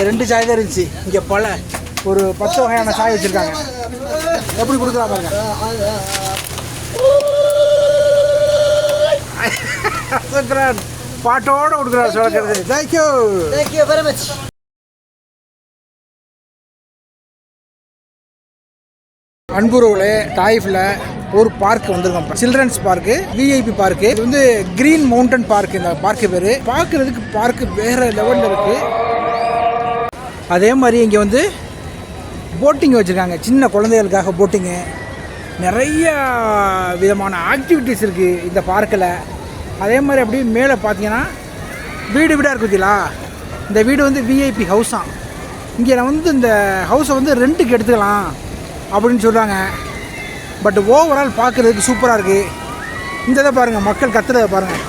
இங்கே ரெண்டு சாய் தான் இருந்துச்சு. இங்கே பல ஒரு பத்து வகையான சாய் வச்சுருக்காங்க. எப்படி கொடுக்கலாம் பாருங்க. சுக்ரான் பாட்டோட கொடுக்குறாரு சொல்லுறது thank you you. Very much. அன்புறவுல டாய்ஃபில் ஒரு பார்க் வந்திருக்கோம் சில்ட்ரன்ஸ் பார்க்கு விஐபி பார்க்கு இது வந்து கிரீன் மவுண்டன் பார்க் இந்த பார்க்கு பேர். பார்க்குறதுக்கு பார்க்கு வேற லெவலில் இருக்கு. அதே மாதிரி இங்கே வந்து போட்டிங் வச்சுருக்காங்க. சின்ன குழந்தைகளுக்காக போட்டிங்கு நிறைய விதமான ஆக்டிவிட்டீஸ் இருக்குது இந்த பார்க்கில் அதே மாதிரி அப்படியே மேலே பார்த்தீங்கன்னா வீடு வீடாக இருக்குதுங்களா இந்த வீடு வந்து விஐபி ஹவுஸாம் இங்கே நான் வந்து இந்த ஹவுஸை வந்து ரெண்ட்டுக்கு எடுத்துக்கலாம் அப்படின்னு சொல்கிறாங்க பட் ஓவரால் பார்க்குறதுக்கு சூப்பராக இருக்குது இந்த இதை பாருங்கள் மக்கள் கத்துறதை பாருங்கள்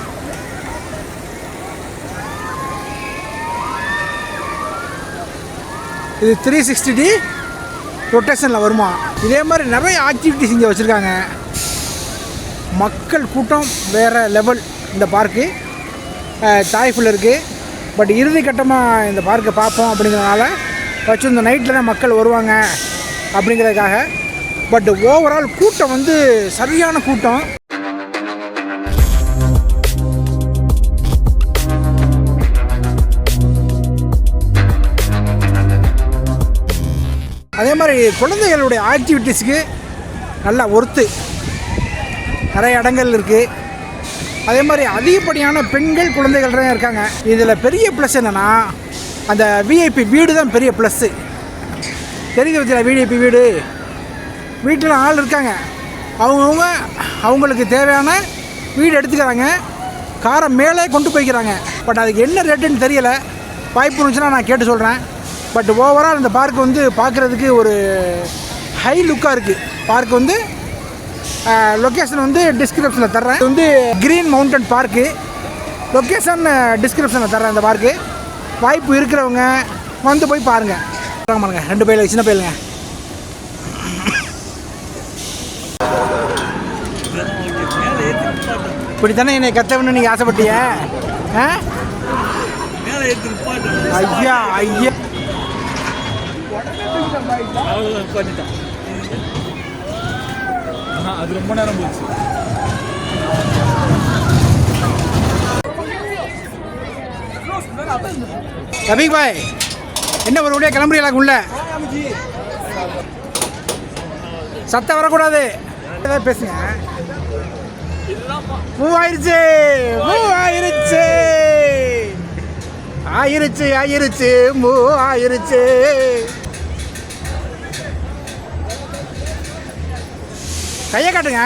இது த்ரீ சிக்ஸ்டி டி ரொட்டேஷனில் வருமா? இதே மாதிரி நிறைய ஆக்டிவிட்டிஸ் இங்கே வச்சுருக்காங்க. மக்கள் கூட்டம் வேறு லெவல் இந்த பார்க்கு தாய்ஃபுல் இருக்குது பட் இறுதி கட்டமாக இந்த பார்க்கை பார்ப்போம் அப்படிங்கிறனால வச்சு இந்த நைட்டில் தான் மக்கள் வருவாங்க அப்படிங்கிறதுக்காக. பட் ஓவரால் கூட்டம் வந்து சரியான கூட்டம். அதே மாதிரி குழந்தைகளுடைய ஆக்டிவிட்டீஸுக்கு நல்லா ஒர்த்து. நிறைய இடங்கள் இருக்குது அதே மாதிரி அதிகப்படியான பெண்கள் குழந்தைகள் தான் இருக்காங்க. இதில் பெரிய ப்ளஸ் என்னென்னா அந்த விஐபி வீடு தான் பெரிய ப்ளஸ்ஸு தெரியுது விஐபி வீடு? வீட்டில் ஆள் இருக்காங்க. அவங்கவுங்க அவங்களுக்கு தேவையான வீடு எடுத்துக்கிறாங்க. காரை மேலே கொண்டு போய்க்கிறாங்க. பட் அதுக்கு என்ன ரேட்டுன்னு தெரியலை. வாய்ப்பு இருந்துச்சுன்னா நான் கேட்டு சொல்கிறேன் பட் ஓவரால் இந்த பார்க் வந்து பார்க்குறதுக்கு ஒரு ஹை லுக்காக இருக்குது பார்க் வந்து லொக்கேஷன் வந்து டிஸ்கிரிப்ஷனில் தர்றேன். இது வந்து க்ரீன் மவுண்டன் பார்க்கு லொக்கேஷன் டிஸ்கிரிப்ஷனில் தர்றேன் இந்த பார்க்கு வாய்ப்பு இருக்கிறவங்க வந்து போய் பாருங்கள் பாருங்க ரெண்டு பயில சின்ன பயிலுங்க. இப்படி தானே என்னை கத்தவனு நீங்கள் ஆசைப்பட்டீங்க? ஐயா ஐயா. ஐயா அது ரொம்ப நேரம் போச்சு. ரபிக் பாய் என்ன ஒரு வழியாக கிளம்புறீங்களா உள்ள? சத்தம் வரக்கூடாது. ஏதாவது பேசுங்க. மூவாயிருச்சு மூவாயிருச்சு. ஆயிருச்சு ஆயிருச்சு மூவாயிருச்சு. கையை காட்டுங்க.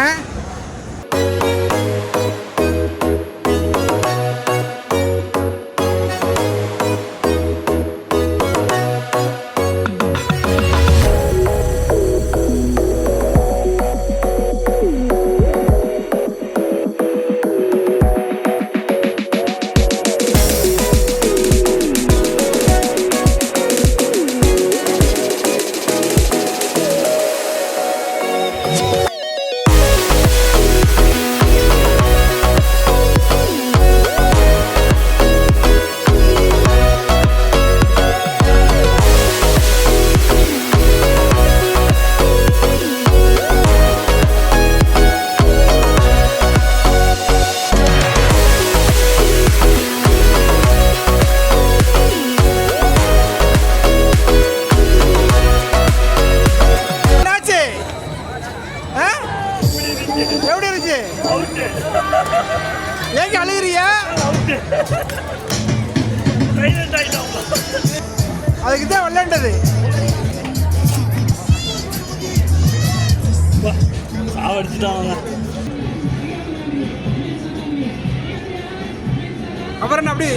அப்புறம் என்ன அப்படி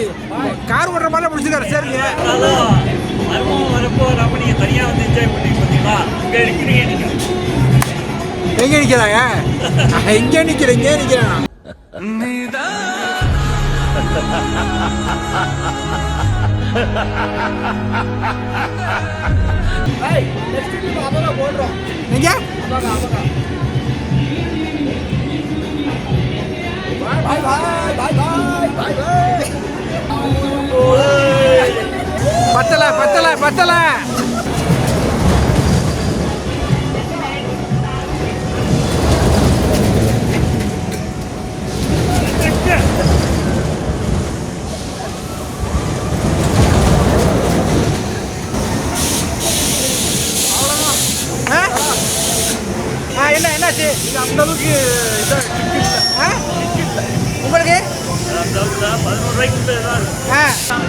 கார் ஓட்டுற மாதிரி பிடிச்சிருக்காரு. சரிங்க. மர்மம் வரப்போ நம்ம நீங்கள் தனியாக வந்து என்ஜாய் பண்ணி பார்த்தீங்களா இங்கே நீங்கள் எங்க நிக்கிறாங்க? எங்க நிக்கிறேன் இங்கே நிக்கிறேன் நீங்க பத்தல பத்தல பத்தல. என்ன என்னாச்சு? அந்த அளவுக்கு இதாக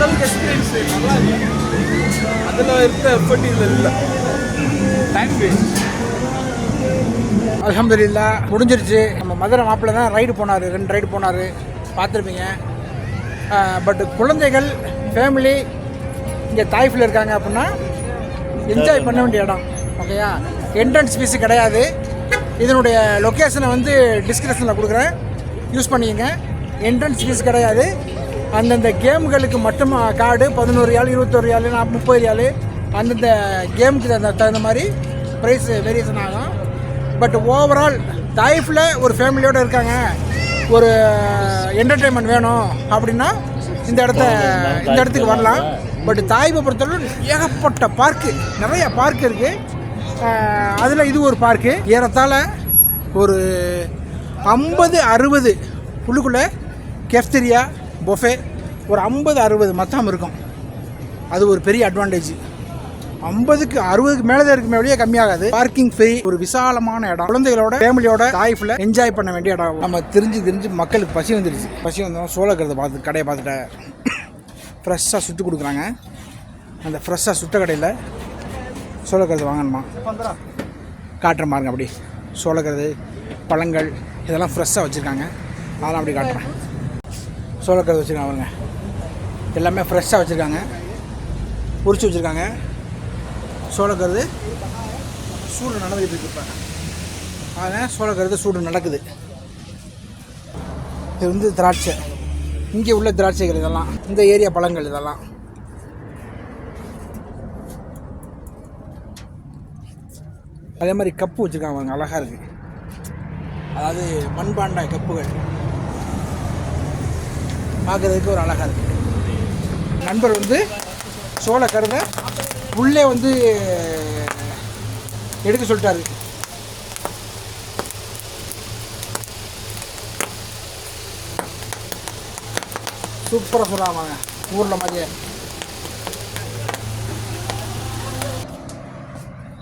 அளவுக்கு எக்ஸ்பீரியன்ஸ் நல்லா இருக்கு அதில் இருக்க எஃபர்ட் இதில் இல்லை. டைம் வேஸ்ட் அல்ஹம்துலில்லா முடிஞ்சிருச்சு. நம்ம மதுரை மாப்பிள்ளை தான் ரைடு போனார். ரெண்டு ரைடு போனார். பார்த்துருப்பீங்க. பட் குழந்தைகள் ஃபேமிலி இங்கே தாய்ஃபில் இருக்காங்க அப்படின்னா என்ஜாய் பண்ண வேண்டிய இடம். ஓகேயா என்ட்ரன்ஸ் ஃபீஸு கிடையாது. இதனுடைய லொக்கேஷனை வந்து டிஸ்கிரிப்ஷனில் கொடுக்குறேன். யூஸ் பண்ணிக்கங்க. என்ட்ரன்ஸ் ஃபீஸ் கிடையாது. அந்தந்த கேம்களுக்கு மட்டும் கார்டு? பதினோரு ஆள் இருபத்தொரு ஆள் நாற்பது முப்பது ஆள். அந்தந்த கேமுக்கு தகுந்த தகுந்த மாதிரி ப்ரைஸ் வேரியேஷன் ஆகும். பட் ஓவரால் தாய்ஃபில் ஒரு ஃபேமிலியோடு இருக்காங்க. ஒரு என்டர்டெயின்மெண்ட் வேணும் அப்படின்னா இந்த இடத்த இந்த இடத்துக்கு வரலாம். பட் தாய்ப்பை பொறுத்தவரை ஏகப்பட்ட பார்க்கு நிறைய பார்க் இருக்குது அதில் இது ஒரு பார்க்கு ஏறத்தாழ ஒரு ஐம்பது அறுபது உள்ளுக்குள்ளே கெஃப்தெரியா பொஃபே ஒரு ஐம்பது அறுபது மொத்தம் இருக்கும். அது ஒரு பெரிய அட்வான்டேஜ் ஐம்பதுக்கு அறுபதுக்கு மேலே தான் இருக்குமே வழியே கம்மியாகாது. பார்க்கிங் ஃப்ரீ ஒரு விசாலமான இடம். குழந்தைகளோட ஃபேமிலியோட லைஃப்ல என்ஜாய் பண்ண வேண்டிய இடம். நம்ம தெரிஞ்சு தெரிஞ்சு மக்களுக்கு பசி வந்துடுச்சு பசி வந்தோம் சோளக்கிறத பார்த்து கடையை பார்த்துட்டேன் ஃப்ரெஷ்ஷாக சுட்டு கொடுக்குறாங்க. அந்த ஃப்ரெஷ்ஷாக சுட்ட கடையில் சோளக்கிறது வாங்கணுமா? காட்டுறேன் பாருங்க அப்படி. சோளக்கிறது பழங்கள் இதெல்லாம் ஃப்ரெஷ்ஷாக வச்சுருக்காங்க. அதெல்லாம் அப்படி காட்டுறேன். சோளக்கரை வச்சுருக்காங்க பாருங்க. எல்லாமே ஃப்ரெஷ்ஷாக வச்சுருக்காங்க. பொறிச்சு வச்சுருக்காங்க. சோளக்கருது சூடு நடந்துக்கிட்டு இருக்கு இப்போ அதனால் சோளக்கருது சூடு நடக்குது. இது வந்து திராட்சை. இங்கே உள்ள திராட்சைகள் இதெல்லாம். இந்த ஏரியா பழங்கள் இதெல்லாம். அதே மாதிரி கப்பு வச்சுருக்காங்க அழகாக இருக்குது அதாவது மண்பாண்டா கப்புகள். பார்க்குறதுக்கு ஒரு அழகாக இருக்கு. நண்பர் வந்து சோள கருதை உள்ளே வந்து எடுக்க சொல்லிட்டாரு. சூப்பராக சொல்கிறாங்க ஊரில் மாதிரியே.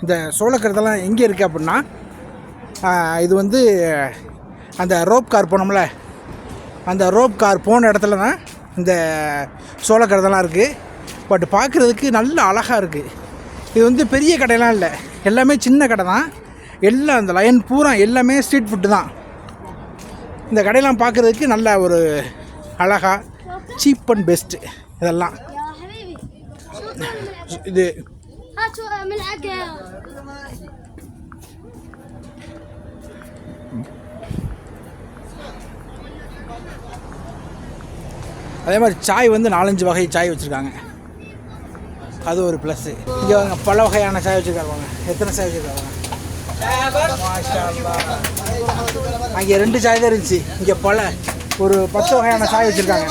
இந்த சோளக்கருதெல்லாம் எங்கே இருக்குது அப்படின்னா இது வந்து அந்த ரோப் கார் போனோம்ல அந்த ரோப் கார் போன இடத்துல தான் இந்த சோளக்கடதெல்லாம் இருக்குது பட் பார்க்குறதுக்கு நல்ல அழகாக இருக்குது இது வந்து பெரிய கடையெல்லாம் இல்லை. எல்லாமே சின்ன கடை தான். எல்லாம் அந்த லயன் பூரா எல்லாமே ஸ்ட்ரீட் ஃபுட்டு தான். இந்த கடையெல்லாம் பார்க்குறதுக்கு நல்ல ஒரு அழகாக சீப் அண்ட் பெஸ்ட்டு இதெல்லாம். இது அதே மாதிரி சாய் வந்து நாலஞ்சு வகை சாய் வச்சுருக்காங்க. அது ஒரு ப்ளஸ்ஸு இங்கே வாங்க பல வகையான சாய் வச்சுருக்காங்க எத்தனை சாய் வச்சுருக்காங்க அங்கே ரெண்டு சாய் தான் இருந்துச்சு. இங்கே பல. ஒரு பத்து வகையான சாய் வச்சுருக்காங்க.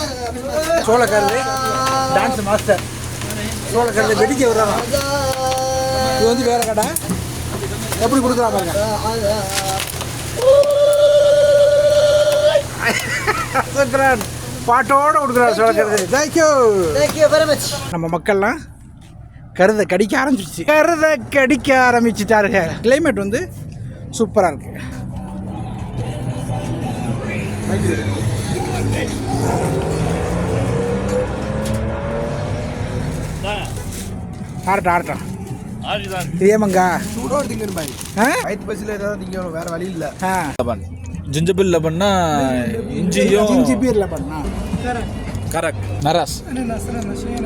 சோளக்கருது டான்ஸ் மாஸ்டர் சோளக்கருது வெடிக்க விடுறாங்க. இது வந்து வேறு கடை. எப்படி கொடுக்குறா பாருங்க. சூப்பரான் பாட்டோடு கொடுக்குறாரு சோளக்கருது thank you thank you very much நம்ம மக்கள்லாம் கருதை கடிக்க ஆரம்பிச்சிச்சு கருதை கடிக்க ஆரம்பிச்சிட்டாருங்க. கிளைமேட் வந்து சூப்பராக இருக்கு. ஆரட்டும் ஆரட்டும் ஏமங்கா. சூடோடு திங்கணும் பாய். ஆ? வயிற்று பசியில் ஏதாவது திங்கணும் வேறு வழி இல்லை. ஆ. ஜிஞ்சபிள் லபன்னா இஞ்சியும் இஞ்சி பீரில் பண்ணா கரெக்ட். நராஸ்.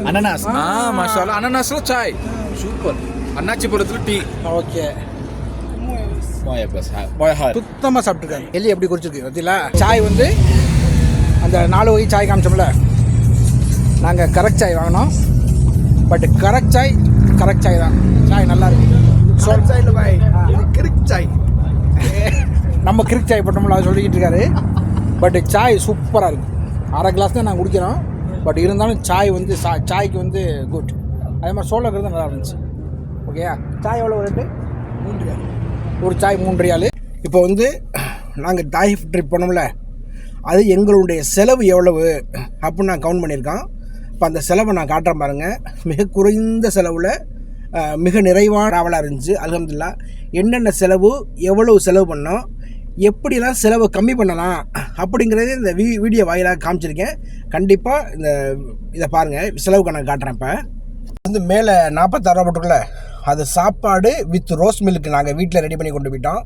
அனனாஸ். ஆ. மாஷால்லா அனனாஸ்ல சாய். சூப்பர். அண்ணாச்சிபுரத்தில் டீ. ஓகே. சுத்தமாக சாப்பிட்ருக்காரு எலி எப்படி குடிச்சிருக்கு பார்த்தீங்களா சாய் வந்து அந்த நாலு வகை சாய் காமிச்சோம்ல. நாங்கள் கரெக்ட் சாய் வாங்கினோம். பட் கரெக்ட் சாய் கரெக்ட் சாய் தான். சாய் நல்லா இருக்கு. சோல் சாயில் பாய். இது கிரிக் சாய். நம்ம கிரிக் சாய் போட்டோம்ல அவர் சொல்லிக்கிட்டு இருக்காரு. பட் சாய் சூப்பராக இருக்கு. அரை கிளாஸ் தான் நாங்கள் குடிக்கிறோம் பட் இருந்தாலும் சாய் வந்து சா சாய்க்கு வந்து குட் அதே மாதிரி சோளோ இருக்கிறது நல்லா இருந்துச்சு. ஓகேயா சாய் எவ்வளோ ரேட்டு மூன்று ரியால் ஒரு சாய் மூன்று ரியால் இப்போ வந்து நாங்கள் தாயிஃப் ட்ரிப் போனோம்ல. அது எங்களுடைய செலவு எவ்வளவு? அப்படின்னு நான் கவுண்ட் பண்ணியிருக்கோம் இப்போ அந்த செலவை நான் காட்டுறேன் பாருங்கள் மிக குறைந்த செலவில் மிக நிறைவான ட்ராவலாக இருந்துச்சு. அலமதுல்லா என்னென்ன செலவு எவ்வளவு செலவு பண்ணோம்? எப்படிலாம் செலவை கம்மி பண்ணலாம் அப்படிங்கிறதே இந்த வீ வீடியோ வாயிலாக காமிச்சிருக்கேன். கண்டிப்பாக இந்த இதை பாருங்கள் செலவு கணக்கு காட்டுறேன் இப்போ. வந்து மேலே நாற்பத்தாறு ரூபா அது சாப்பாடு வித் ரோஸ் மில்க் நாங்கள் வீட்டில் ரெடி பண்ணி கொண்டு போயிட்டோம்.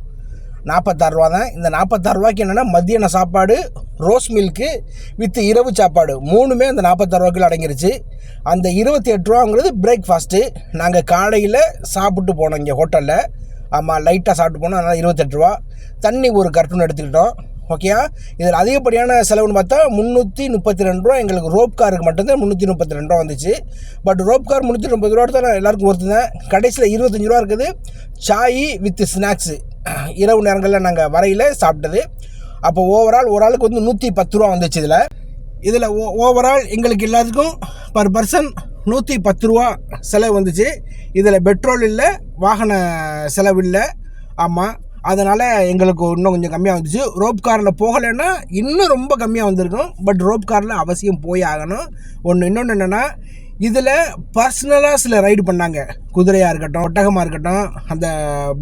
நாற்பத்தாறுரூவா தான். இந்த நாற்பத்தாறு ரூபாய்க்கு என்னென்னா மத்தியான சாப்பாடு ரோஸ் மில்க்கு வித் இரவு சாப்பாடு. மூணுமே அந்த நாற்பத்தாறு அடங்கிருச்சு. அந்த இருபத்தி எட்டு ரூபாங்கிறது பிரேக்ஃபாஸ்ட்டு நாங்கள் காலையில் சாப்பிட்டு போனோம் இங்கே ஹோட்டலில் ஆமாம் லைட்டாக சாப்பிட்டு போனோம். அதனால் இருபத்தெட்டு ரூபா. தண்ணி ஒரு கர்ட்டூன் எடுத்துக்கிட்டோம். ஓகேயா இதில் அதிகப்படியான செலவுன்னு பார்த்தா முந்நூற்றி முப்பத்தி ரெண்டு ரூபா எங்களுக்கு ரோப் காருக்கு மட்டும்தான் முந்நூற்றி முப்பத்தி ரெண்டு ரூபா வந்துச்சு. பட் ரோப் கார் முந்நூற்றி முப்பது ரூபா தான் எல்லாருக்கும் ஒருத்தர் கடைசியில் இருபத்தஞ்சி ரூபா இருக்குது. சாய் வித் ஸ்நாக்ஸு இரவு நேரங்களில் நாங்கள் வரையில் சாப்பிட்டது. அப்போ ஓவரால் ஒரு ஆளுக்கு வந்து நூற்றி பத்து ரூபா வந்துச்சு இதில். இதில் ஓ ஓவரால் எங்களுக்கு எல்லாத்துக்கும் பர் பர்சன் நூற்றி பத்து ரூபா செலவு வந்துச்சு. இதில் பெட்ரோல் இல்லை வாகன செலவு இல்லை. ஆமாம் அதனால் எங்களுக்கு இன்னும் கொஞ்சம் கம்மியாக வந்துச்சு. ரோப் காரில் போகலைன்னா இன்னும் ரொம்ப கம்மியாக வந்திருக்கும். பட் ரோப் காரில் அவசியம் போய் ஆகணும். ஒன்று இன்னொன்று என்னென்னா இதில் பர்சனலாக சில ரைடு பண்ணாங்க. குதிரையாக இருக்கட்டும் ஒட்டகமாக இருக்கட்டும் அந்த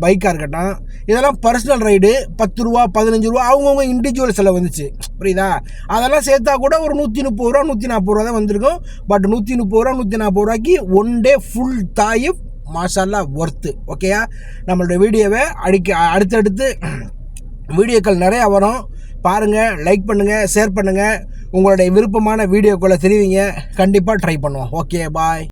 பைக்காக இருக்கட்டும். இதெல்லாம் பர்சனல் ரைடு. பத்து ரூபா பதினஞ்சு ரூபா அவங்கவுங்க இண்டிவிஜுவல் செலவு வந்துச்சு. புரியுதா? அதெல்லாம் சேர்த்தா கூட ஒரு நூற்றி முப்பது ரூபா நூற்றி நாற்பது ரூபா தான் வந்திருக்கும். பட் நூற்றி முப்பது ரூபா நூற்றி நாற்பது ரூபாய்க்கு ஒன் டே ஃபுல் தாயிஃப் மாஷால்லா ஒர்த்து ஓகேயா நம்மளோட வீடியோவை அடிக்க அடுத்தடுத்து வீடியோக்கள் நிறையா வரும். பாருங்கள் லைக் பண்ணுங்கள் ஷேர் பண்ணுங்கள் உங்களுடைய விருப்பமான வீடியோக்களை தெரிவிங்க. கண்டிப்பாக ட்ரை பண்ணுவோம். Okay bye